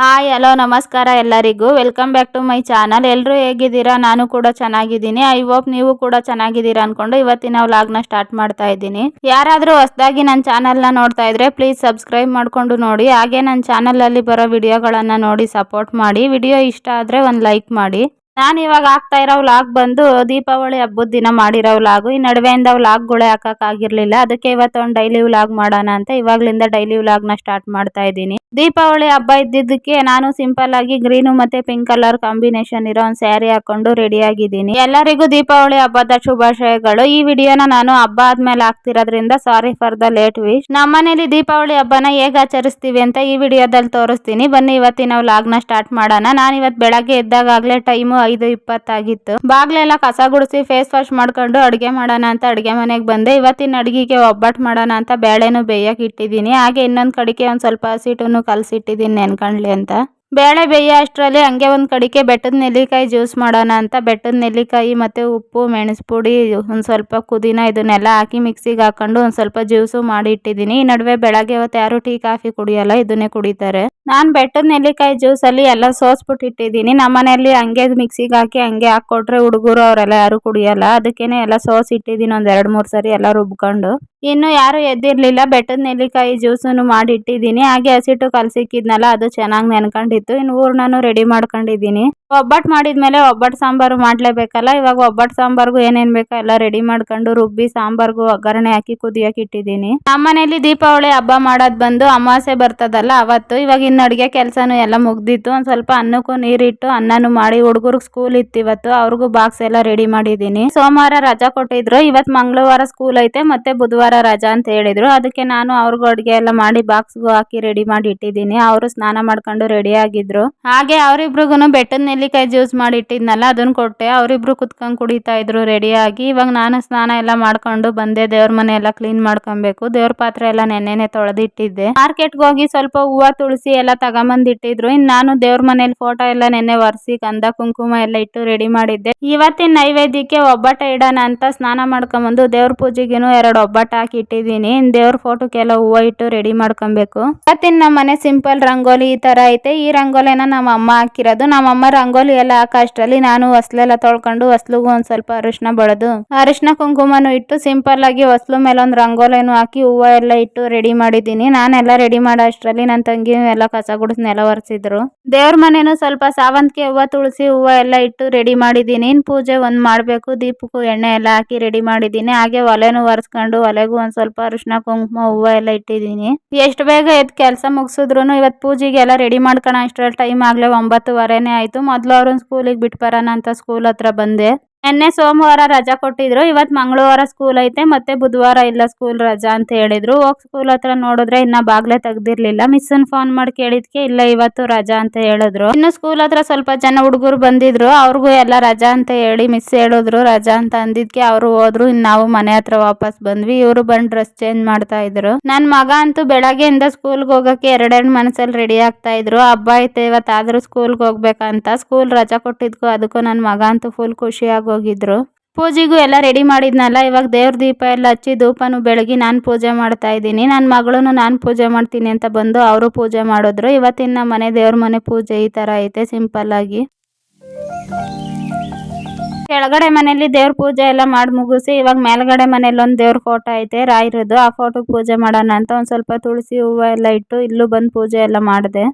Hi hello ನಮಸ್ಕಾರ ಎಲ್ಲರಿಗೂ. Welcome back to my channel ಎಲ್ಲರೂ ಹೇಗಿದ್ದೀರಾ? ನಾನು ಕೂಡ ಚೆನ್ನಾಗಿದ್ದೀನಿ. ಐ ಹೋಪ್ ನೀವು ಕೂಡ ಚೆನ್ನಾಗಿದ್ದೀರಾ ಅನ್ಕೊಂಡು ಇವತ್ತಿನ ವ್ಲಾಗ್ನ ಸ್ಟಾರ್ಟ್ ಮಾಡ್ತಾ ಇದ್ದೀನಿ. ಯಾರಾದರೂ ಹೊಸದಾಗಿ ನನ್ನ ಚಾನಲ್ನ ನೋಡ್ತಾ ಇದ್ರೆ ಪ್ಲೀಸ್ ಸಬ್ಸ್ಕ್ರೈಬ್ ಮಾಡಿಕೊಂಡು ನೋಡಿ. ಹಾಗೆ ನನ್ನ ಚಾನಲಲ್ಲಿ ಬರೋ ವಿಡಿಯೋಗಳನ್ನು ನೋಡಿ ಸಪೋರ್ಟ್ ಮಾಡಿ. ವಿಡಿಯೋ ಇಷ್ಟ ಆದರೆ ಒಂದು ಲೈಕ್ ಮಾಡಿ. ನಾನು ಇವಾಗ ಹಾಕ್ತಾ ಇರೋ ವ್ಲಾಗ್ ಬಂದು ದೀಪಾವಳಿ ಹಬ್ಬದ ದಿನ ಮಾಡಿರೋ ವ್ಲಾಗು ಈ ನಡುವೆಯಿಂದ ವ್ಲಾಗ್ಗಳೇ ಹಾಕಕ್ಕಾಗಿರ್ಲಿಲ್ಲ ಅದಕ್ಕೆ ಇವತ್ತೊಂದು ಡೈಲಿ ವ್ಲಾಗ್ ಮಾಡೋಣ ಅಂತ ಇವಾಗ್ಲಿಂದ ಡೈಲಿ ವ್ಲಾಗ್ನ ಸ್ಟಾರ್ಟ್ ಮಾಡ್ತಾ ಇದ್ದೀನಿ. ದೀಪಾವಳಿ ಹಬ್ಬ ಇದ್ದಿದ್ದಕ್ಕೆ ನಾನು ಸಿಂಪಲ್ ಆಗಿ ಗ್ರೀನು ಮತ್ತೆ ಪಿಂಕ್ ಕಲರ್ ಕಾಂಬಿನೇಷನ್ ಇರೋ ಒಂದು ಸ್ಯಾರಿ ಹಾಕೊಂಡು ರೆಡಿ ಆಗಿದ್ದೀನಿ. ಎಲ್ಲರಿಗೂ ದೀಪಾವಳಿ ಹಬ್ಬದ ಶುಭಾಶಯಗಳು. ಈ ವಿಡಿಯೋನ ನಾನು ಹಬ್ಬ ಆದ್ಮೇಲೆ ಹಾಕ್ತಿರೋದ್ರಿಂದ sorry for the late wish ನಮ್ಮನೇಲಿ ದೀಪಾವಳಿ ಹಬ್ಬನ ಹೇಗ್ ಆಚರಿಸ್ತೀವಿ ಅಂತ ಈ ವಿಡಿಯೋದಲ್ಲಿ ತೋರಿಸ್ತೀನಿ. ಬನ್ನಿ, ಇವತ್ತಿನ ವ್ಲಾಗ್ನ ಸ್ಟಾರ್ಟ್ ಮಾಡೋಣ. ನಾನು ಇವತ್ತು ಬೆಳಗ್ಗೆ ಎದ್ದಾಗಲೇ ಟೈಮು ಐದು ಇಪ್ಪತ್ತಾಗಿತ್ತು. ಬಾಗ್ಲೆಲ್ಲ ಕಸ ಗುಡಿಸಿ ಫೇಸ್ ವಾಶ್ ಮಾಡ್ಕೊಂಡು ಅಡುಗೆ ಮಾಡೋಣ ಅಂತ ಅಡುಗೆ ಮನೆಗೆ ಬಂದೆ. ಇವತ್ತಿನ ಅಡುಗೆಗೆ ಒಬ್ಬಟ್ಟು ಮಾಡೋಣ ಅಂತ ಬೇಳೆನು ಬೇಯಕ್ಕೆ ಇಟ್ಟಿದ್ದೀನಿ. ಹಾಗೆ ಇನ್ನೊಂದು ಕಡೆಗೆ ಒಂದು ಸ್ವಲ್ಪ ಹಸಿಟನ್ನು ಕಲಸಿಟ್ಟಿದ್ದೀನಿ ನೆನ್ಕೊಂಡ್ಲಿ ಅಂತ. ಬೇಳೆ ಬೇಯ ಅಷ್ಟರಲ್ಲಿ ಹಂಗೆ ಒಂದು ಕಡಿಕೆ ಬೆಟ್ಟದ ನೆಲ್ಲಿಕಾಯಿ ಜ್ಯೂಸ್ ಮಾಡೋಣ ಅಂತ. ಬೆಟ್ಟದ ನೆಲ್ಲಿಕಾಯಿ ಮತ್ತು ಉಪ್ಪು ಮೆಣಸು ಪುಡಿ ಒಂದು ಸ್ವಲ್ಪ ಕುದಿನ ಇದನ್ನೆಲ್ಲ ಹಾಕಿ ಮಿಕ್ಸಿಗೆ ಹಾಕೊಂಡು ಒಂದು ಸ್ವಲ್ಪ ಜ್ಯೂಸು ಮಾಡಿ ಇಟ್ಟಿದ್ದೀನಿ. ಈ ನಡುವೆ ಬೆಳಗ್ಗೆ ಹೊತ್ತು ಯಾರು ಟೀ, ಕಾಫಿ ಕುಡಿಯಲ್ಲ, ಇದನ್ನೇ ಕುಡಿತಾರೆ. ನಾನು ಬೆಟ್ಟದ ನೆಲ್ಲಿಕಾಯಿ ಜ್ಯೂಸಲ್ಲಿ ಎಲ್ಲ ಸೋಸ್ಬಿಟ್ಟು ಇಟ್ಟಿದ್ದೀನಿ. ನಮ್ಮ ಮನೆಯಲ್ಲಿ ಹಂಗೆ ಮಿಕ್ಸಿಗೆ ಹಾಕಿ ಹಂಗೆ ಹಾಕ್ಕೊಟ್ರೆ ಹುಡುಗರು ಅವರೆಲ್ಲ ಯಾರು ಕುಡಿಯಲ್ಲ. ಅದಕ್ಕೇನೆ ಎಲ್ಲ ಸೋಸ್ ಇಟ್ಟಿದ್ದೀನಿ ಒಂದು ಎರಡು ಮೂರು ಸರಿ ಎಲ್ಲ ರುಬ್ಕೊಂಡು. ಇನ್ನು ಯಾರು ಎದ್ದಿರಲಿಲ್ಲ. ಬೆಟ್ಟದ ನೆಲ್ಲಿಕಾಯಿ ಜ್ಯೂಸನ್ನು ಮಾಡಿ ಇಟ್ಟಿದ್ದೀನಿ. ಹಾಗೆ ಹಸಿಟ್ಟು ಕಲಸಿಕ್ಕಿದ್ನಲ್ಲ, ಅದು ಚೆನ್ನಾಗಿ ನೆನ್ಕೊಂಡಿತ್ತು. ಇನ್ನು ಹೂರ್ಣನು ರೆಡಿ ಮಾಡ್ಕೊಂಡಿದ್ದೀನಿ. ಒಬ್ಬಟ್ಟು ಮಾಡಿದ್ಮೇಲೆ ಒಬ್ಬಟ್ಟು ಸಾಂಬಾರು ಮಾಡಲೇಬೇಕಲ್ಲ? ಇವಾಗ ಒಬ್ಬಟ್ಟು ಸಾಂಬಾರ್ಗೂ ಏನೇನು ಬೇಕೋ ಎಲ್ಲ ರೆಡಿ ಮಾಡ್ಕೊಂಡು ರುಬ್ಬಿ ಸಾಂಬಾರ್ಗೂ ಒಗ್ಗರಣೆ ಹಾಕಿ ಕುದಿಯೋಕೆ ಇಟ್ಟಿದ್ದೀನಿ. ನಮ್ಮನೇಲಿ ದೀಪಾವಳಿ ಹಬ್ಬ ಮಾಡೋದು ಬಂದು ಅಮಾವಾಸ್ಯೆ ಬರ್ತದಲ್ಲ ಅವತ್ತು. ಇವಾಗ ಇನ್ನು ಅಡುಗೆ ಕೆಲಸನೂ ಎಲ್ಲ ಮುಗ್ದಿತ್ತು. ಒಂದು ಸ್ವಲ್ಪ ಅನ್ನಕ್ಕೂ ನೀರಿಟ್ಟು ಅನ್ನನೂ ಮಾಡಿ ಹುಡುಗರಿಗೆ ಸ್ಕೂಲ್ ಇತ್ತು ಇವತ್ತು. ಅವ್ರಿಗೂ ಬಾಕ್ಸ್ ಎಲ್ಲ ರೆಡಿ ಮಾಡಿದ್ದೀನಿ. ಸೋಮವಾರ ರಜಾ ಕೊಟ್ಟಿದ್ರು. ಇವತ್ತು ಮಂಗಳವಾರ ಸ್ಕೂಲ್ ಐತೆ, ಮತ್ತೆ ಬುಧವಾರ ರಜಾ ಅಂತ ಹೇಳಿದ್ರು. ಅದಕ್ಕೆ ನಾನು ಅವ್ರಿಗೂ ಅಡುಗೆ ಎಲ್ಲ ಮಾಡಿ ಬಾಕ್ಸ್ಗೂ ಹಾಕಿ ರೆಡಿ ಮಾಡಿ ಇಟ್ಟಿದ್ದೀನಿ. ಅವರು ಸ್ನಾನ ಮಾಡ್ಕೊಂಡು ರೆಡಿ ಆಗಿದ್ರು. ಹಾಗೆ ಅವರಿಬ್ರಿಗೂ ಬೆಟ್ಟದ ನೆಲ್ಲಿಕಾಯಿ ಜ್ಯೂಸ್ ಮಾಡಿ ಇಟ್ಟಿದ್ನಲ್ಲ ಅದನ್ನ ಕೊಟ್ಟೆ. ಅವರಿಬ್ರು ಕುತ್ಕೊಂಡು ಕುಡಿತಾ ಇದ್ರು ರೆಡಿಯಾಗಿ. ಇವಾಗ ನಾನು ಸ್ನಾನ ಎಲ್ಲ ಮಾಡ್ಕೊಂಡು ಬಂದೆ. ದೇವ್ರ ಮನೆ ಎಲ್ಲ ಕ್ಲೀನ್ ಮಾಡ್ಕೊಬೇಕು. ದೇವ್ರ ಪಾತ್ರೆ ಎಲ್ಲ ನೆನ್ನೆನೆ ತೊಳೆದಿಟ್ಟಿದ್ದೆ. ಮಾರ್ಕೆಟ್ಗೆ ಹೋಗಿ ಸ್ವಲ್ಪ ಹೂವು, ತುಳಸಿ ಎಲ್ಲ ತಗೊಂಬಂದಿಟ್ಟಿದ್ರು. ಇನ್ನು ನಾನು ದೇವ್ರ ಮನೇಲಿ ಫೋಟೋ ಎಲ್ಲ ನೆನ್ನೆ ಒರೆಸಿ, ಗಂಧ, ಕುಂಕುಮ ಎಲ್ಲ ಇಟ್ಟು ರೆಡಿ ಮಾಡಿದ್ದೆ. ಇವತ್ತಿನ ನೈವೇದ್ಯಕ್ಕೆ ಒಬ್ಬಟ್ಟ ಇಡೋಣ ಅಂತ ಸ್ನಾನ ಮಾಡ್ಕೊಂಬಂದು ದೇವ್ರ ಪೂಜೆಗೇನು ಎರಡು ಒಬ್ಬಟ ಹಾಕಿ ಇಟ್ಟಿದ್ದೀನಿ. ಇನ್ನು ದೇವ್ರ ಫೋಟೋಕ್ಕೆಲ್ಲ ಹೂವು ಇಟ್ಟು ರೆಡಿ ಮಾಡ್ಕೊಬೇಕು. ಇವತ್ತಿನ ನಮ್ಮ ಮನೆ ಸಿಂಪಲ್ ರಂಗೋಲಿ ಈ ತರ ಐತೆ. ಈ ರಂಗೋಲಿನ ನಮ್ಮ ಅಮ್ಮ ಹಾಕಿರೋದು. ನಮ್ಮ ಅಮ್ಮ ಎಲ್ಲ ಹಾಕ, ಅಷ್ಟರಲ್ಲಿ ನಾನು ಹೊಸ್ಲೆಲ್ಲ ತೊಳ್ಕೊಂಡು ಹೊಸ್ಲಿಗೂ ಒಂದ್ ಸ್ವಲ್ಪ ಅರಿಶಿನ ಬಳದು ಅರಿಶಿನ ಕುಂಕುಮನು ಇಟ್ಟು ಸಿಂಪಲ್ ಆಗಿ ಹೊಸ್ಲು ಮೇಲೆ ಒಂದು ರಂಗೋಲಿನೂ ಹಾಕಿ ಹೂವು ಎಲ್ಲ ಇಟ್ಟು ರೆಡಿ ಮಾಡಿದ್ದೀನಿ. ನಾನೆಲ್ಲ ರೆಡಿ ಮಾಡೋ ಅಷ್ಟರಲ್ಲಿ ನನ್ನ ತಂಗಿ ಎಲ್ಲ ಕಸ ಗುಡಿಸ್ ನೆಲ ಒರೆಸಿದ್ರು. ದೇವ್ರ ಮನೇನು ಸ್ವಲ್ಪ ಸಾವಂತಿಗೆ ಹೂವು ತುಳಸಿ ಹೂವು ಎಲ್ಲ ಇಟ್ಟು ರೆಡಿ ಮಾಡಿದ್ದೀನಿ. ಪೂಜೆ ಒಂದ್ ಮಾಡ್ಬೇಕು, ದೀಪಕ್ಕೂ ಎಣ್ಣೆ ಎಲ್ಲ ಹಾಕಿ ರೆಡಿ ಮಾಡಿದ್ದೀನಿ. ಹಾಗೆ ಒಲೆನೂ ಒರೆಸ್ಕೊಂಡು ಒಲೆಗೂ ಒಂದ್ ಸ್ವಲ್ಪ ಅರಿಶಿನ ಕುಂಕುಮ, ಹೂವು ಎಲ್ಲ ಇಟ್ಟಿದ್ದೀನಿ. ಎಷ್ಟು ಬೇಗ ಎದ್ದು ಕೆಲಸ ಮುಗಿಸಿದ್ರು ಇವತ್ತು ಪೂಜೆಗೆ ಎಲ್ಲ ರೆಡಿ ಮಾಡ್ಕೊಳ ಅಷ್ಟರಲ್ಲಿ ಟೈಮ್ ಆಗಲೇ ಒಂಬತ್ತುವರೆನೇ ಆಯ್ತು. ಮೊದಲು ಅವ್ರನ್ನ ಸ್ಕೂಲಿಗೆ ಬಿಟ್ಟು ಬರೋಣ ಅಂತ ಸ್ಕೂಲ್ ಹತ್ರ ಬಂದೆ. ನಿನ್ನೆ ಸೋಮವಾರ ರಜಾ ಕೊಟ್ಟಿದ್ರು. ಇವತ್ತು ಮಂಗಳವಾರ ಸ್ಕೂಲ್ ಐತೆ, ಮತ್ತೆ ಬುಧವಾರ ಇಲ್ಲ ಸ್ಕೂಲ್ ರಜಾ ಅಂತ ಹೇಳಿದ್ರು. ಹೋಗಿ ಸ್ಕೂಲ್ ಹತ್ರ ನೋಡಿದ್ರೆ ಇನ್ನ ಬಾಗ್ಲೆ ತೆಗ್ದಿರ್ಲಿಲ್ಲ. ಮಿಸ್ಸನ್ ಫೋನ್ ಮಾಡಿ ಕೇಳಿದ್ಕೆ ಇಲ್ಲ ಇವತ್ತು ರಜಾ ಅಂತ ಹೇಳಿದ್ರು. ಇನ್ನು ಸ್ಕೂಲ್ ಹತ್ರ ಸ್ವಲ್ಪ ಜನ ಹುಡುಗರು ಬಂದಿದ್ರು. ಅವ್ರಿಗೂ ಎಲ್ಲ ರಜಾ ಅಂತ ಹೇಳಿ ಮಿಸ್ ಹೇಳಿದ್ರು. ರಜಾ ಅಂತ ಅಂದಿದ್ಕೆ ಅವರು ಹೋದ್ರು. ಇನ್ನು ನಾವು ಮನೆ ಹತ್ರ ವಾಪಸ್ ಬಂದ್ವಿ. ಇವರು ಬಂದು ಡ್ರೆಸ್ ಚೇಂಜ್ ಮಾಡ್ತಾ ಇದ್ರು. ನನ್ನ ಮಗ ಅಂತೂ ಬೆಳಗ್ಗೆಯಿಂದ ಸ್ಕೂಲ್ಗೆ ಹೋಗಕ್ಕೆ ಎರಡೆರಡು ಮನಸ್ಸಲ್ಲಿ ರೆಡಿ ಆಗ್ತಾ ಇದ್ರು. ಹಬ್ಬ ಐತೆ, ಇವತ್ತಾದ್ರೂ ಸ್ಕೂಲ್ಗೆ ಹೋಗ್ಬೇಕಂತ. ಸ್ಕೂಲ್ ರಜಾ ಕೊಟ್ಟಿದ್ಕು ಅದಕ್ಕೂ ನನ್ನ ಮಗ ಅಂತೂ ಫುಲ್ ಖುಷಿಯಾಗಿ ಹೋಗಿದ್ರು. ಪೂಜೆಗೂ ಎಲ್ಲ ರೆಡಿ ಮಾಡಿದ್ನಲ್ಲ, ಇವಾಗ ದೇವ್ರ ದೀಪ ಎಲ್ಲ ಹಚ್ಚಿ ಧೂಪನು ಬೆಳಗ್ಗೆ ನಾನು ಪೂಜೆ ಮಾಡ್ತಾ ಇದ್ದೀನಿ. ನನ್ನ ಮಗಳೂ ನಾನು ಪೂಜೆ ಮಾಡ್ತೀನಿ ಅಂತ ಬಂದು ಅವರು ಪೂಜೆ ಮಾಡಿದ್ರು. ಇವತ್ತಿನ ಮನೆ ದೇವ್ರ ಮನೆ ಪೂಜೆ ಈ ಥರ ಐತೆ, ಸಿಂಪಲ್ ಆಗಿ. ಕೆಳಗಡೆ ಮನೆಯಲ್ಲಿ ದೇವ್ರ ಪೂಜೆ ಎಲ್ಲ ಮಾಡಿ ಮುಗಿಸಿ, ಇವಾಗ ಮೇಲ್ಗಡೆ ಮನೇಲಿ ಒಂದು ದೇವ್ರ ಫೋಟೋ ಐತೆ ರಾಯಿರದು ಆ ಫೋಟೋಗೆ ಪೂಜೆ ಮಾಡೋಣ ಅಂತ ಒಂದು ಸ್ವಲ್ಪ ತುಳಸಿ ಹೂವು ಎಲ್ಲ ಇಟ್ಟು ಇಲ್ಲೂ ಬಂದು ಪೂಜೆ ಎಲ್ಲ ಮಾಡಿದೆ.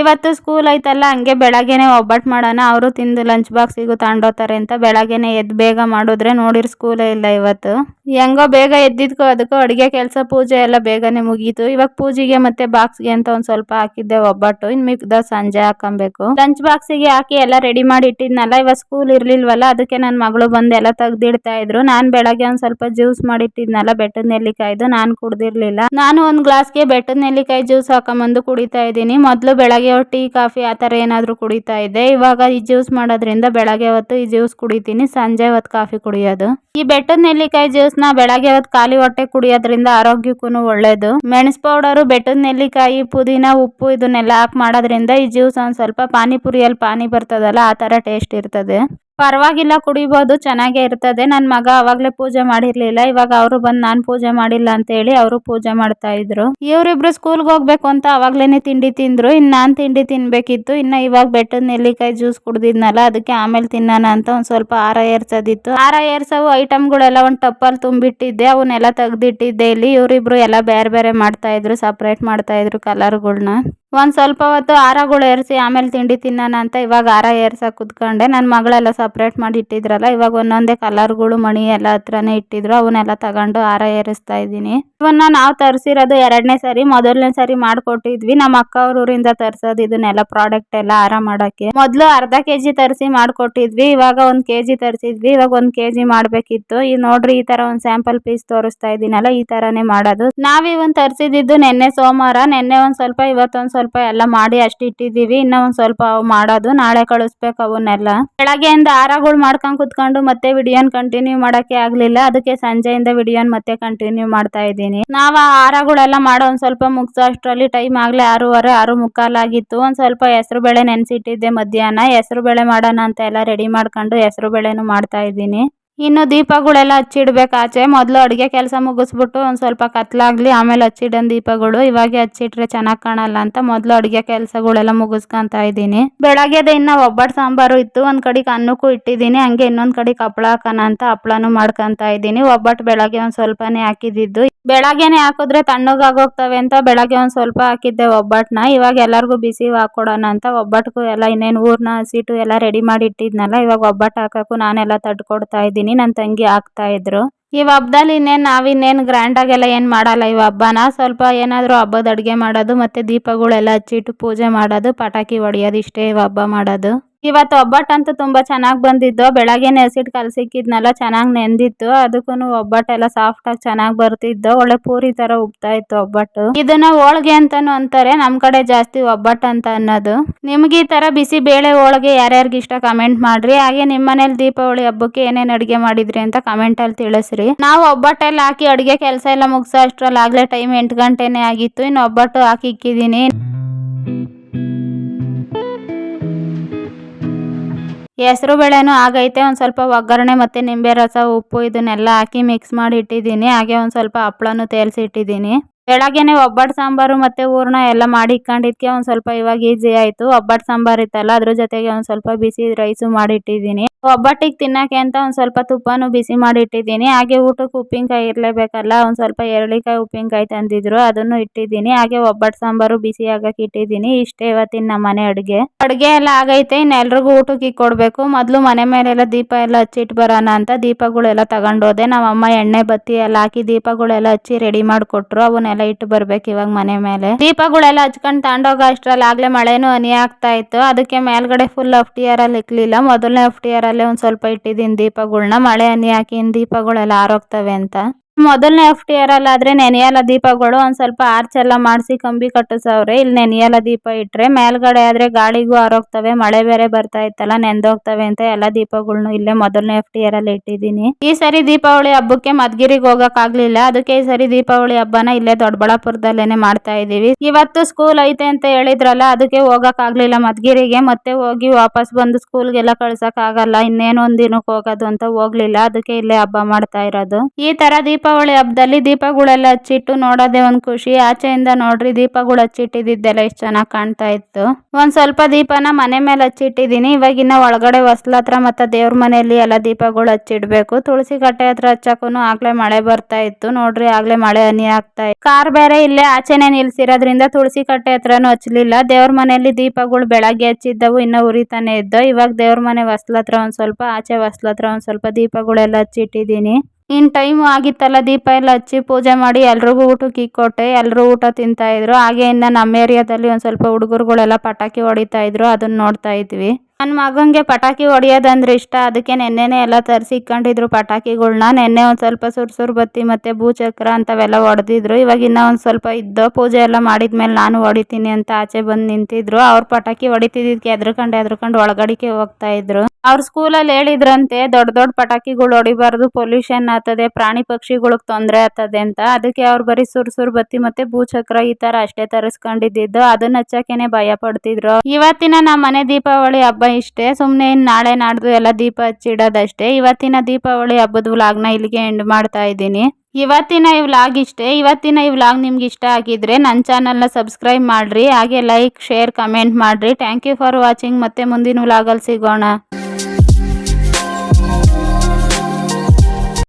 ಇವತ್ತು ಸ್ಕೂಲ್ ಐತಲ್ಲ, ಹಂಗೆ ಬೆಳಗ್ಗೆನೆ ಒಬ್ಬಟ್ಟು ಮಾಡೋಣ, ಅವರು ತಿಂದು ಲಂಚ್ ಬಾಕ್ಸಿಗೂ ತಗೊಂಡೋತಾರೆ ಅಂತ ಬೆಳಗ್ಗೆನೆ ಎದ್ದು ಬೇಗ ಮಾಡಿದ್ರೆ ನೋಡಿರ್ ಸ್ಕೂಲೇ ಇಲ್ಲ ಇವತ್ತು. ಹೆಂಗೋ ಬೇಗ ಎದ್ದಿದ್ಕೋ, ಅದಕ್ಕೂ ಅಡುಗೆ, ಕೆಲಸ, ಪೂಜೆ ಎಲ್ಲ ಬೇಗನೆ ಮುಗೀತು. ಇವಾಗ ಪೂಜೆಗೆ ಮತ್ತೆ ಬಾಕ್ಸ್ಗೆ ಅಂತ ಒಂದು ಸ್ವಲ್ಪ ಹಾಕಿದ್ದೆ ಒಬ್ಬಟ್ಟು ಇನ್ನು ಮಿಕ್ದ ಸಂಜೆ ಹಾಕೊಬೇಕು. ಲಂಚ್ ಬಾಕ್ಸಿಗೆ ಹಾಕಿ ಎಲ್ಲ ರೆಡಿ ಮಾಡಿ ಇಟ್ಟಿದ್ನಲ್ಲ, ಇವಾಗ ಸ್ಕೂಲ್ ಇರ್ಲಿಲ್ವಲ್ಲ, ಅದಕ್ಕೆ ನನ್ನ ಮಗಳು ಬಂದು ಎಲ್ಲ ತೆಗ್ದಿಡ್ತಾ ಇದ್ರು. ನಾನು ಬೆಳಗ್ಗೆ ಒಂದು ಸ್ವಲ್ಪ ಜ್ಯೂಸ್ ಮಾಡಿಟ್ಟಿದ್ನಲ್ಲ ಬೆಟ್ಟದ ನೆಲ್ಲಿಕಾಯ್ದು, ನಾನು ಕುಡ್ದಿರ್ಲಿಲ್ಲ. ನಾನು ಒಂದು ಗ್ಲಾಸ್ಗೆ ಬೆಟ್ಟದ ನೆಲ್ಲಿಕಾಯಿ ಜ್ಯೂಸ್ ಹಾಕೊಂಬಂದು ಕುಡಿತಾ ಇದ್ದೀನಿ. ಮೊದಲು ಬೆಳಗ್ಗೆ ಟೀ, ಕಾಫಿ ಆ ಥರ ಏನಾದರೂ ಕುಡಿತಾ ಇದ್ದೆ. ಇವಾಗ ಈ ಜ್ಯೂಸ್ ಮಾಡೋದ್ರಿಂದ ಬೆಳಗ್ಗೆ ಹೊತ್ತು ಈ ಜ್ಯೂಸ್ ಕುಡಿತೀನಿ. ಸಂಜೆ ಹೊತ್ತು ಕಾಫಿ ಕುಡಿಯೋದು. ಈ ಬೆಟ್ಟದ ನೆಲ್ಲಿಕಾಯಿ ಜ್ಯೂಸ್ನ ಬೆಳಗ್ಗೆ ಹೊತ್ತು ಖಾಲಿ ಹೊಟ್ಟೆ ಕುಡಿಯೋದ್ರಿಂದ ಆರೋಗ್ಯಕ್ಕೂ ಒಳ್ಳೇದು. ಮೆಣಸು ಪೌಡರು, ಬೆಟ್ಟದ ನೆಲ್ಲಿಕಾಯಿ, ಪುದೀನ, ಉಪ್ಪು ಇದನ್ನೆಲ್ಲ ಹಾಕಿ ಮಾಡೋದ್ರಿಂದ ಈ ಜ್ಯೂಸ್ ಒಂದು ಸ್ವಲ್ಪ ಪಾನಿಪುರಿಯಲ್ಲಿ ಪಾನಿ ಬರ್ತದಲ್ಲ, ಆ ಥರ ಟೇಸ್ಟ್ ಇರ್ತದೆ. ಪರವಾಗಿಲ್ಲ, ಕುಡಿಬೋದು, ಚೆನ್ನಾಗೇ ಇರ್ತದೆ. ನನ್ನ ಮಗ ಅವಾಗ್ಲೇ ಪೂಜೆ ಮಾಡಿರ್ಲಿಲ್ಲ. ಇವಾಗ ಅವರು ಬಂದು ನಾನು ಪೂಜೆ ಮಾಡಿಲ್ಲ ಅಂತ ಹೇಳಿ ಅವರು ಪೂಜೆ ಮಾಡ್ತಾ ಇದ್ರು. ಇವರಿಬ್ರು ಸ್ಕೂಲ್ಗೆ ಹೋಗ್ಬೇಕು ಅಂತ ಅವಾಗ್ಲೇನೆ ತಿಂಡಿ ತಿಂದ್ರು. ಇನ್ನು ನಾನು ತಿಂಡಿ ತಿನ್ಬೇಕಿತ್ತು. ಇನ್ನ ಇವಾಗ ಬೆಟ್ಟದ ನೆಲ್ಲಿಕಾಯಿ ಜ್ಯೂಸ್ ಕುಡ್ದಿದ್ನಲ್ಲ, ಅದಕ್ಕೆ ಆಮೇಲೆ ತಿನ್ನೋಣ ಅಂತ ಒಂದ್ ಸ್ವಲ್ಪ ಆರ ಏರ್ಸೋದಿತ್ತು. ಆರ ಏರ್ಸವು ಐಟಮ್ಗಳೆಲ್ಲ ಒಂದ್ ಟಪ್ಪಲ್ಲಿ ತುಂಬಿಟ್ಟಿದ್ದೆ. ಅವನ್ನೆಲ್ಲ ತೆಗ್ದಿಟ್ಟಿದ್ದೆ ಇಲ್ಲಿ. ಇವರಿಬ್ರು ಎಲ್ಲ ಬೇರೆ ಬೇರೆ ಮಾಡ್ತಾ ಇದ್ರು, ಸಪ್ರೇಟ್ ಮಾಡ್ತಾ ಇದ್ರು ಕಲರ್ಗಳ್ನ ಒಂದ್ ಸ್ವಲ್ಪ ಹೊತ್ತು ಹಾರಗಳು ಏರಿಸಿ, ಆಮೇಲೆ ತಿಂಡಿ ತಿನ್ನೋಣ ಅಂತ ಇವಾಗ ಹಾರ ಏರ್ಸಕ್ಕೆ ಕುತ್ಕೊಂಡೆ. ನನ್ನ ಮಗಳೆಲ್ಲ ಸಪ್ರೇಟ್ ಮಾಡಿ ಇಟ್ಟಿದ್ರಲ್ಲ, ಇವಾಗ ಒಂದೊಂದೇ ಕಲರ್ಗಳು ಮಣಿ ಎಲ್ಲ ಹತ್ರನೇ ಇಟ್ಟಿದ್ರು, ಅವನ್ನೆಲ್ಲ ತಗೊಂಡು ಹಾರ ಏರಿಸ್ತಾ ಇದ್ದೀನಿ. ಇವನ್ನ ನಾವು ತರಿಸಿರೋದು ಎರಡನೇ ಸರಿ, ಮೊದಲನೇ ಸಾರಿ ಮಾಡ್ಕೊಟ್ಟಿದ್ವಿ. ನಮ್ಮ ಅಕ್ಕ ಊರಿಂದ ತರ್ಸೋದು ಇದನ್ನೆಲ್ಲ ಪ್ರಾಡಕ್ಟ್ ಎಲ್ಲ ಹಾರ ಮಾಡಕ್ಕೆ. ಮೊದಲು ಅರ್ಧ ಕೆಜಿ ತರಿಸಿ ಮಾಡಿಕೊಟ್ಟಿದ್ವಿ, ಇವಾಗ ಒಂದ್ ಕೆಜಿ ತರಿಸಿದ್ವಿ, ಇವಾಗ ಒಂದ್ ಕೆಜಿ ಮಾಡಬೇಕಿತ್ತು. ಈ ನೋಡ್ರಿ, ಈ ತರ ಒಂದು ಸ್ಯಾಂಪಲ್ ಪೀಸ್ ತೋರಿಸ್ತಾ ಇದ್ದೀನಲ್ಲ ಈ ಥರನೇ ಮಾಡೋದು. ನಾವು ಇವನ್ ತರಿಸಿದ್ದು ನೆನ್ನೆ ಸೋಮವಾರ, ನೆನ್ನೆ ಒಂದು ಸ್ವಲ್ಪ, ಇವತ್ತೊಂದು ಸ್ವಲ್ಪ ಎಲ್ಲ ಮಾಡಿ ಅಷ್ಟು ಇಟ್ಟಿದ್ದೀವಿ. ಇನ್ನ ಒಂದ್ ಸ್ವಲ್ಪ ಮಾಡೋದು, ನಾಳೆ ಕಳಿಸ್ಬೇಕು ಅವನ್ನೆಲ್ಲ. ಬೆಳಗ್ಗೆಯಿಂದ ಆರಾಗಳು ಮಾಡ್ಕೊಂಡು ಕುತ್ಕೊಂಡು ಮತ್ತೆ ವಿಡಿಯೋನ್ ಕಂಟಿನ್ಯೂ ಮಾಡಕ್ಕೆ ಆಗಲಿಲ್ಲ. ಅದಕ್ಕೆ ಸಂಜೆಯಿಂದ ವಿಡಿಯೋನ್ ಮತ್ತೆ ಕಂಟಿನ್ಯೂ ಮಾಡ್ತಾ ಇದ್ದೀನಿ. ನಾವ್ ಆ ಹಾರಗಳೆಲ್ಲ ಮಾಡೋ ಒಂದ್ ಸ್ವಲ್ಪ ಮುಗ್ಸೋ ಅಷ್ಟರಲ್ಲಿ ಟೈಮ್ ಆಗಲೇ ಆರೂವರೆ, ಆರು ಮುಕ್ಕಾಲಾಗಿತ್ತು. ಒಂದ್ ಸ್ವಲ್ಪ ಹೆಸರು ಬೇಳೆ ನೆನೆಸಿಟ್ಟಿದ್ದೆ ಮಧ್ಯಾಹ್ನ. ಹೆಸರು ಬೇಳೆ ಮಾಡೋಣ ಅಂತ ಎಲ್ಲ ರೆಡಿ ಮಾಡ್ಕೊಂಡು ಹೆಸರು ಬೇಳೆನು ಮಾಡ್ತಾ ಇದ್ದೀನಿ. ಇನ್ನು ದೀಪಗಳೆಲ್ಲ ಹಚ್ಚಿಡ್ಬೇಕು ಆಚೆ. ಮೊದಲು ಅಡುಗೆ ಕೆಲಸ ಮುಗಿಸ್ಬಿಟ್ಟು ಒಂದು ಸ್ವಲ್ಪ ಕತ್ಲಾಗಲಿ, ಆಮೇಲೆ ಹಚ್ಚಿಡನ್ ದೀಪಗಳು. ಇವಾಗೆ ಹಚ್ಚಿಟ್ರೆ ಚೆನ್ನಾಗಿ ಕಾಣಲ್ಲ ಅಂತ ಮೊದಲು ಅಡುಗೆ ಕೆಲಸಗಳೆಲ್ಲ ಮುಗಿಸ್ಕೊಂತ ಇದ್ದೀನಿ. ಬೆಳಗ್ಗೆದ ಇನ್ನ ಒಬ್ಬಟ್ಟು ಸಾಂಬಾರು ಇತ್ತು. ಒಂದು ಕಡೆಗೆ ಅನ್ನಕ್ಕೂ ಇಟ್ಟಿದ್ದೀನಿ. ಹಂಗೆ ಇನ್ನೊಂದು ಕಡೆಗೆ ಹಪ್ಳ ಹಾಕೋಣ ಅಂತ ಹಪ್ಳನು ಮಾಡ್ಕೊಂತ ಇದ್ದೀನಿ. ಒಬ್ಬಟ್ಟು ಬೆಳಗ್ಗೆ ಒಂದು ಸ್ವಲ್ಪನೇ ಹಾಕಿದ್ದಿದ್ದು. ಬೆಳಗ್ಗೆನೆ ಹಾಕಿದ್ರೆ ತಣ್ಣಗಾಗೋಗ್ತವೆ ಅಂತ ಬೆಳಗ್ಗೆ ಒಂದು ಸ್ವಲ್ಪ ಹಾಕಿದ್ದೆ ಒಬ್ಬಟ್ಟನ್ನ ಇವಾಗ ಎಲ್ಲರಿಗೂ ಬಿಸಿ ಹಾಕೊಡೋಣ ಅಂತ ಒಬ್ಬಟ್ಟಿಗೂ ಎಲ್ಲ ಇನ್ನೇನು ಊರ್ನ ಹಸಿಟ್ಟು ಎಲ್ಲ ರೆಡಿ ಮಾಡಿ ಇಟ್ಟಿದ್ನಲ್ಲ, ಇವಾಗ ಒಬ್ಬಟ್ಟು ಹಾಕಕ್ಕೂ ನಾನೆಲ್ಲ ತಡ್ಕೊಡ್ತಾ ಇದ್ದೀನಿ. ನನ್ನ ತಂಗಿ ಆಗ್ತಾ ಇದ್ರು. ಈ ಹಬ್ಬದಲ್ಲಿ ಇನ್ನೇನು, ನಾವಿನ್ನೇನು ಗ್ರ್ಯಾಂಡಾಗೆಲ್ಲ ಏನು ಮಾಡಲ್ಲ. ಈ ಹಬ್ಬನ ಸ್ವಲ್ಪ ಏನಾದರೂ ಹಬ್ಬದ ಅಡುಗೆ ಮಾಡೋದು ಮತ್ತು ದೀಪಗಳೆಲ್ಲ ಹಚ್ಚಿಟ್ಟು ಪೂಜೆ ಮಾಡೋದು, ಪಟಾಕಿ ಹೊಡಿಯೋದು, ಇಷ್ಟೇ ಹಬ್ಬ ಮಾಡೋದು. ಇವತ್ತು ಒಬ್ಬಟ್ಟಂತೂ ತುಂಬಾ ಚೆನ್ನಾಗಿ ಬಂದಿದ್ದು. ಬೆಳಗ್ಗೆ ಹಸಿಟ್ಟು ಕಲಸಿಕ್ಕಿದ್ನಲ್ಲ ಚೆನ್ನಾಗಿ ನೆಂದಿತ್ತು. ಅದಕ್ಕೂ ಒಬ್ಬಟ್ಟೆಲ್ಲ ಸಾಫ್ಟ್ ಆಗಿ ಚೆನ್ನಾಗಿ ಬರ್ತಿದ್ದು ಒಳ್ಳೆ ಪೂರಿ ತರ ಉಬ್ತಾ ಇತ್ತು ಒಬ್ಬಟ್ಟು. ಇದನ್ನ ಹೋಳ್ಗೆ ಅಂತಾನು ಅಂತಾರೆ. ನಮ್ ಕಡೆ ಜಾಸ್ತಿ ಒಬ್ಬಟ್ಟು ಅಂತ ಅನ್ನೋದು. ನಿಮ್ಗೆ ಈ ತರ ಬಿಸಿ ಬೇಳೆ ಹೋಳ್ಗೆ ಯಾರ್ಯಾರಿಗೆ ಇಷ್ಟ ಕಮೆಂಟ್ ಮಾಡ್ರಿ. ಹಾಗೆ ನಿಮ್ಮ ಮನೇಲಿ ದೀಪಾವಳಿ ಹಬ್ಬಕ್ಕೆ ಏನೇನ್ ಅಡುಗೆ ಮಾಡಿದ್ರಿ ಅಂತ ಕಮೆಂಟ್ ಅಲ್ಲಿ ತಿಳಿಸ್ರಿ. ನಾವು ಒಬ್ಬಟ್ಟೆಲ್ಲ ಹಾಕಿ ಅಡುಗೆ ಕೆಲಸ ಎಲ್ಲ ಮುಗಿಸೋ ಅಷ್ಟ್ರಲ್ಲಿ ಆಗ್ಲೇ ಟೈಮ್ ಎಂಟು ಗಂಟೆನೆ ಆಗಿತ್ತು. ಇನ್ನು ಒಬ್ಬಟ್ಟು ಹಾಕಿ ಇಕ್ಕಿದೀನಿ. ಹೆಸರು ಬೇಳೆನೂ ಆಗೈತೆ, ಒಂದು ಸ್ವಲ್ಪ ಒಗ್ಗರಣೆ ಮತ್ತು ನಿಂಬೆ ರಸ, ಉಪ್ಪು ಇದನ್ನೆಲ್ಲ ಹಾಕಿ ಮಿಕ್ಸ್ ಮಾಡಿ ಇಟ್ಟಿದ್ದೀನಿ. ಹಾಗೆ ಒಂದು ಸ್ವಲ್ಪ ಹಪ್ಳನೂ ತೇಲ್ಸಿ ಇಟ್ಟಿದ್ದೀನಿ. ಬೆಳಗ್ಗೆನೆ ಒಬ್ಬಟ್ಟು ಸಾಂಬಾರು ಮತ್ತು ಹೂರ್ಣ ಎಲ್ಲ ಮಾಡಿ ಇಟ್ಕೊಂಡಿದ್ಕೆ ಒಂದು ಸ್ವಲ್ಪ ಇವಾಗ ಈಸಿ ಆಯಿತು. ಒಬ್ಬಟ್ಟು ಸಾಂಬಾರು ಇತ್ತಲ್ಲ, ಅದ್ರ ಜೊತೆಗೆ ಒಂದು ಸ್ವಲ್ಪ ಬಿಸಿ ರೈಸು ಮಾಡಿ ಇಟ್ಟಿದ್ದೀನಿ ಒಬ್ಬಟ್ಟಿಗೆ ತಿನ್ನಕ್ಕೆ ಅಂತ ಒಂದು ಸ್ವಲ್ಪ ತುಪ್ಪನೂ ಬಿಸಿ ಮಾಡಿಟ್ಟಿದ್ದೀನಿ. ಹಾಗೆ ಊಟಕ್ಕೆ ಉಪ್ಪಿನಕಾಯಿ ಇರಲೇಬೇಕಲ್ಲ, ಒಂದು ಸ್ವಲ್ಪ ಎರಳಿಕಾಯಿ ಉಪ್ಪಿನಕಾಯಿ ತಂದಿದ್ರು, ಅದನ್ನು ಇಟ್ಟಿದ್ದೀನಿ. ಹಾಗೆ ಒಬ್ಬಟ್ಟು ಸಾಂಬಾರು ಬಿಸಿ ಆಗಕ್ಕೆ ಇಟ್ಟಿದ್ದೀನಿ. ಇಷ್ಟೇ ಇವತ್ತಿನ ನಮ್ಮ ಮನೆ ಅಡುಗೆ. ಅಡುಗೆ ಎಲ್ಲ ಆಗೈತೆ ಇನ್ನೆಲ್ರಿಗೂ ಊಟಕ್ಕೆ ಇಕ್ಕೊಡ್ಬೇಕು ಮೊದಲು ಮನೆ ಮೇಲೆಲ್ಲ ದೀಪ ಎಲ್ಲ ಹಚ್ಚಿಟ್ಟು ಬರೋಣ ಅಂತ ದೀಪಗಳೆಲ್ಲ ತಗೊಂಡೋದೆ. ನಮ್ಮ ಅಮ್ಮ ಎಣ್ಣೆ ಬತ್ತಿ ಎಲ್ಲ ಹಾಕಿ ದೀಪಗಳೆಲ್ಲ ಹಚ್ಚಿ ರೆಡಿ ಮಾಡಿಕೊಟ್ರು. ಅವನ್ನೆಲ್ಲ ಇಟ್ಟು ಬರ್ಬೇಕು ಇವಾಗ ಮನೆ ಮೇಲೆ. ದೀಪಗಳೆಲ್ಲ ಹಚ್ಕೊಂಡು ತಗೊಂಡೋಗ ಅಷ್ಟ್ರಲ್ಲಿ ಆಗ್ಲೇ ಮಳೆನೂ ಹನಿ ಆಗ್ತಾ ಇತ್ತು. ಅದಕ್ಕೆ ಮೇಲ್ಗಡೆ ಫುಲ್ ಅಲ್ಲಿ ಇಕ್ಲಿಲ್ಲ. ಮೊದಲನೇ ಅಲ್ಲೇ ಒಂದ್ ಸ್ವಲ್ಪ ಇಟ್ಟಿದ್ದೀನಿ ದೀಪಗಳ್ನ. ಮಳೆ ಹನಿ ಹಾಕಿ ದೀಪಗಳೆಲ್ಲ ಆರೋಗ್ತವೆ ಅಂತ. ಮೊದಲನೇ ಎಫ್ ಟಿ ಆರ್ ಆದ್ರೆ ನೆನೆಯಲ್ಲ ದೀಪಗಳು, ಒಂದ್ ಸ್ವಲ್ಪ ಆರ್ಚ್ ಎಲ್ಲ ಮಾಡಿಸಿ ಕಂಬಿ ಕಟ್ಟಿಸವ್ರೆ. ಇಲ್ಲಿ ನೆನೆಯಲ್ಲ ದೀಪ ಇಟ್ರೆ ಮೇಲ್ಗಡೆ ಆದ್ರೆ ಗಾಳಿಗೂ ಆರೋಗ್ತವೆ, ಮಳೆ ಬೇರೆ ಬರ್ತಾ ಇತ್ತಲ್ಲ, ನೆಂದೋಗ್ತವೆ ಅಂತ ಎಲ್ಲ ದೀಪಗಳ್ನು ಇಲ್ಲೇ ಮೊದಲನೇ ಎಫ್ ಟಿ ಆರ್ ಅಲ್ಲಿ ಇಟ್ಟಿದ್ದೀನಿ. ಈ ಸರಿ ದೀಪಾವಳಿ ಹಬ್ಬಕ್ಕೆ ಮದ್ಗಿರಿಗೆ ಹೋಗಕ್ ಆಗ್ಲಿಲ್ಲ. ಅದಕ್ಕೆ ಈ ಸರಿ ದೀಪಾವಳಿ ಹಬ್ಬನ ಇಲ್ಲೇ ದೊಡ್ಡಬಳ್ಳಾಪುರದಲ್ಲೇನೆ ಮಾಡ್ತಾ ಇದೀವಿ ಇವತ್ತು ಸ್ಕೂಲ್ ಐತೆ ಅಂತ ಹೇಳಿದ್ರಲ್ಲ, ಅದಕ್ಕೆ ಹೋಗಕ್ ಆಗ್ಲಿಲ್ಲ ಮದ್ಗಿರಿಗೆ. ಮತ್ತೆ ಹೋಗಿ ವಾಪಸ್ ಬಂದು ಸ್ಕೂಲ್ಗೆಲ್ಲ ಕಳ್ಸಕ್ ಆಗಲ್ಲ. ಇನ್ನೇನೊಂದ್ ದಿನಕ್ಕೆ ಹೋಗೋದು ಅಂತ ಹೋಗ್ಲಿಲ್ಲ. ಅದಕ್ಕೆ ಇಲ್ಲೇ ಹಬ್ಬ ಮಾಡ್ತಾ ಇರೋದು. ಈ ತರ ದೀಪಾವಳಿ ಹಬ್ಬದಲ್ಲಿ ದೀಪಗಳೆಲ್ಲ ಹಚ್ಚಿಟ್ಟು ನೋಡೋದೆ ಒಂದ್ ಖುಷಿ. ಆಚೆಯಿಂದ ನೋಡ್ರಿ, ದೀಪಗಳು ಹಚ್ಚಿಟ್ಟಿದ್ದೆಲ್ಲ ಎಷ್ಟು ಚೆನ್ನಾಗಿ ಕಾಣ್ತಾ ಇತ್ತು. ಒಂದ್ ಸ್ವಲ್ಪ ದೀಪನ ಮನೆ ಮೇಲೆ ಹಚ್ಚಿಟ್ಟಿದೀನಿ ಇವಾಗಿನ್ನ ಒಳಗಡೆ ಹೊಸ್ಲ ಹತ್ರ ಮತ್ತೆ ದೇವ್ರ ಮನೆಯಲ್ಲಿ ಎಲ್ಲ ದೀಪಗಳು ಹಚ್ಚಿಡ್ಬೇಕು. ತುಳಸಿ ಕಟ್ಟೆ ಹತ್ರ ಹಚ್ಚಕ್ಕೂ ಆಗ್ಲೇ ಮಳೆ ಬರ್ತಾ ಇತ್ತು. ನೋಡ್ರಿ, ಆಗ್ಲೇ ಮಳೆ ಹನಿ ಆಗ್ತಾ ಇತ್ತು. ಕಾರ್ ಬೇರೆ ಇಲ್ಲೇ ಆಚೆನೆ ನಿಲ್ಸಿರೋದ್ರಿಂದ ತುಳಸಿ ಕಟ್ಟೆ ಹತ್ರನು ಹಚ್ಲಿಲ್ಲ. ದೇವ್ರ ಮನೆಯಲ್ಲಿ ದೀಪಗಳು ಬೆಳಗ್ಗೆ ಹಚ್ಚಿದ್ದವು, ಇನ್ನ ಉರಿತಾನೆ ಇದ್ದವು. ಇವಾಗ ದೇವ್ರ ಮನೆ ಹೊಸ್ಲ ಹತ್ರ ಒಂದ್ ಸ್ವಲ್ಪ, ಆಚೆ ಹೊಸ್ಲ ಹತ್ರ ಒಂದ್ ಸ್ವಲ್ಪ ದೀಪಗಳೆಲ್ಲ ಹಚ್ಚಿಟ್ಟಿದೀನಿ ಇನ್ ಟೈಮ್ ಆಗಿತ್ತಲ್ಲ ದೀಪ ಎಲ್ಲ ಹಚ್ಚಿ ಪೂಜೆ ಮಾಡಿ ಎಲ್ರಿಗೂ ಊಟಕ್ಕೆ ಇಕ್ಕೊಟ್ಟೆ ಎಲ್ಲರೂ ಊಟ ತಿಂತಾ ಇದ್ರು. ಹಾಗೆ ಇನ್ನು ನಮ್ಮ ಏರಿಯಾದಲ್ಲಿ ಒಂದು ಸ್ವಲ್ಪ ಹುಡುಗರುಗಳೆಲ್ಲ ಪಟಾಕಿ ಹೊಡಿತಾ ಇದ್ರು. ಅದನ್ನ ನೋಡ್ತಾ ಇದ್ವಿ. ನನ್ನ ಮಗಂಗೆ ಪಟಾಕಿ ಹೊಡಿಯೋದಂದ್ರೆ ಇಷ್ಟ. ಅದಕ್ಕೆ ನೆನ್ನೆನೇ ಎಲ್ಲ ತರಿಸಿ ಇಕ್ಕೊಂಡಿದ್ರು ಪಟಾಕಿಗಳನ್ನ ನೆನ್ನೆ ಒಂದು ಸ್ವಲ್ಪ ಸುರ್ ಬತ್ತಿ ಮತ್ತು ಭೂಚಕ್ರ ಅಂತವೆಲ್ಲ ಹೊಡೆದಿದ್ರು. ಇವಾಗ ಇನ್ನೂ ಒಂದು ಸ್ವಲ್ಪ ಇದ್ದು ಪೂಜೆ ಎಲ್ಲ ಮಾಡಿದ್ಮೇಲೆ ನಾನು ಹೊಡಿತೀನಿ ಅಂತ ಆಚೆ ಬಂದು ನಿಂತಿದ್ರು. ಅವ್ರ ಪಟಾಕಿ ಹೊಡಿತಿದ್ದಕ್ಕೆ ಎದ್ರಕಂಡು ಎದ್ರಕಂಡು ಒಳಗಡಿಕೆ ಹೋಗ್ತಾ ಇದ್ರು. ಅವ್ರ ಸ್ಕೂಲಲ್ಲಿ ಹೇಳಿದ್ರಂತೆ, ದೊಡ್ಡ ದೊಡ್ಡ ಪಟಾಕಿಗಳು ಹೊಡಿಬಾರ್ದು. ಪೊಲ್ಯೂಷನ್ ಆಗ್ತದೆ. ಪ್ರಾಣಿ ಪಕ್ಷಿಗಳಿಗೆ ತೊಂದರೆ ಆಗ್ತದೆ ಅಂತ. ಅದಕ್ಕೆ ಅವ್ರು ಬರೀ ಸುರ್ ಬತ್ತಿ ಮತ್ತೆ ಭೂಚಕ್ರ ಈ ತರ ಅಷ್ಟೇ ತರಿಸ್ಕೊಂಡಿದ್ದು ಅದನ್ನ ಹಚ್ಚಕ್ಕೇನೆ ಭಯ ಪಡ್ತಿದ್ರು. ಇವತ್ತಿನ ನಮ್ಮ ಮನೆ ದೀಪಾವಳಿ ಹಬ್ಬ ಇಷ್ಟೇ. ಸುಮ್ಮನೆ ನಾಳೆ ನಾಡ್ದು ಎಲ್ಲ ದೀಪ ಹಚ್ಚಿಡೋದಷ್ಟೇ ಇವತ್ತಿನ ದೀಪಾವಳಿ ಹಬ್ಬದ ವ್ಲಾಗ್ನ ಇಲ್ಲಿಗೆ ಎಂಡ್ ಮಾಡ್ತಾ ಇದ್ದೀನಿ. ಇವತ್ತಿನ ಈ ವ್ಲಾಗ್ ಇಷ್ಟೇ. ಇವತ್ತಿನ ಈ ವ್ಲಾಗ್ ನಿಮ್ಗೆ ಇಷ್ಟ ಆಗಿದ್ರೆ ನನ್ನ ಚಾನಲ್ನ ಸಬ್ಸ್ಕ್ರೈಬ್ ಮಾಡಿರಿ. ಹಾಗೆ ಲೈಕ್ ಶೇರ್ ಕಮೆಂಟ್ ಮಾಡಿರಿ. ಥ್ಯಾಂಕ್ ಯು ಫಾರ್ ವಾಚಿಂಗ್ ಮತ್ತೆ ಮುಂದಿನ ವ್ಲಾಗಲ್ಲಿ ಸಿಗೋಣ.